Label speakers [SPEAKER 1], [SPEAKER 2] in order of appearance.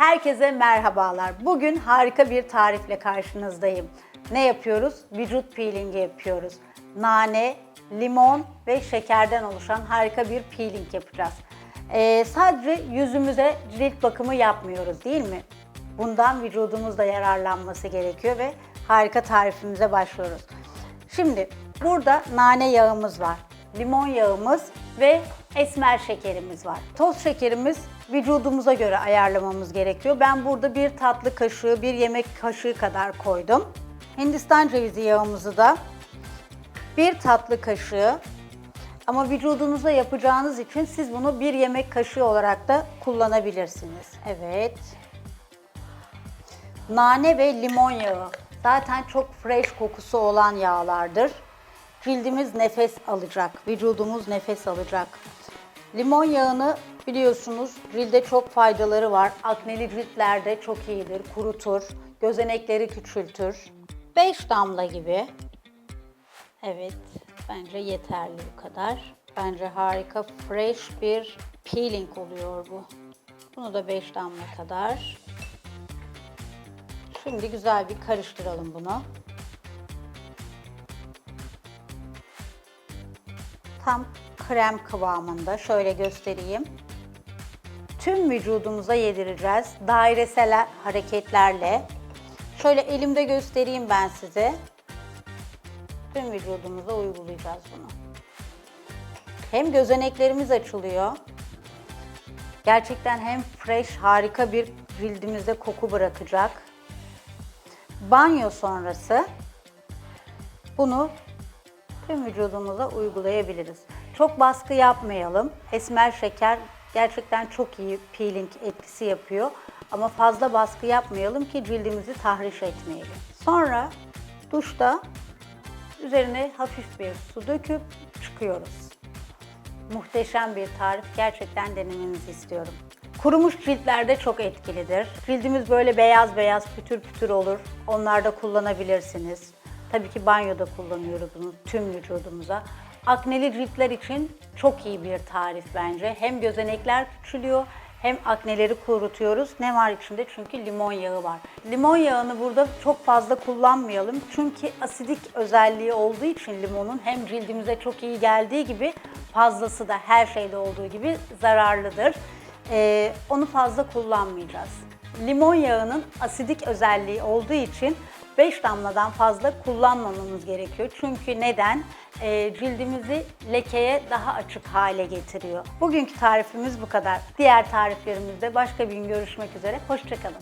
[SPEAKER 1] Herkese merhabalar. Bugün harika bir tarifle karşınızdayım. Ne yapıyoruz? Vücut peelingi yapıyoruz. Nane, limon ve şekerden oluşan harika bir peeling yapacağız. Ee, sadece yüzümüze cilt bakımı yapmıyoruz değil mi? Bundan vücudumuzda yararlanması gerekiyor ve harika tarifimize başlıyoruz. Şimdi burada nane yağımız var, limon yağımız ve esmer şekerimiz var. Toz şekerimiz vücudumuza göre ayarlamamız gerekiyor. Ben burada bir tatlı kaşığı, bir yemek kaşığı kadar koydum. Hindistan cevizi yağımızı da bir tatlı kaşığı ama vücudunuza yapacağınız için siz bunu bir yemek kaşığı olarak da kullanabilirsiniz. Evet. Nane ve limon yağı. Zaten çok fresh kokusu olan yağlardır. Cildimiz nefes alacak, vücudumuz nefes alacak. Limon yağını biliyorsunuz cilde çok faydaları var. Akneli ciltlerde çok iyidir, kurutur, gözenekleri küçültür. 5 damla gibi. Evet, bence yeterli bu kadar. Bence harika fresh bir peeling oluyor bu. Bunu da 5 damla kadar. Şimdi güzel bir karıştıralım bunu. Tam krem kıvamında. Şöyle göstereyim. Tüm vücudumuza yedireceğiz. Dairesel hareketlerle. Şöyle elimde göstereyim ben size. Tüm vücudumuza uygulayacağız bunu. Hem gözeneklerimiz açılıyor. Gerçekten hem fresh, harika bir cildimizde koku bırakacak. Banyo sonrası bunu tüm vücudumuza uygulayabiliriz. Çok baskı yapmayalım. Esmer şeker gerçekten çok iyi peeling etkisi yapıyor. Ama fazla baskı yapmayalım ki cildimizi tahriş etmeyelim. Sonra duşta üzerine hafif bir su döküp çıkıyoruz. Muhteşem bir tarif. Gerçekten denemenizi istiyorum. Kurumuş ciltlerde çok etkilidir. Cildimiz böyle beyaz beyaz pütür pütür olur. Onlarda kullanabilirsiniz. Tabii ki banyoda kullanıyoruz bunu tüm vücudumuza. Akneli ciltler için çok iyi bir tarif bence. Hem gözenekler küçülüyor hem akneleri kurutuyoruz. Ne var içinde? Çünkü limon yağı var. Limon yağını burada çok fazla kullanmayalım. Çünkü asidik özelliği olduğu için limonun hem cildimize çok iyi geldiği gibi fazlası da her şeyde olduğu gibi zararlıdır. Ee, onu fazla kullanmayacağız. Limon yağının asidik özelliği olduğu için 5 damladan fazla kullanmamamız gerekiyor. Çünkü neden? Ee, cildimizi lekeye daha açık hale getiriyor. Bugünkü tarifimiz bu kadar. Diğer tariflerimizde başka bir gün görüşmek üzere. Hoşçakalın.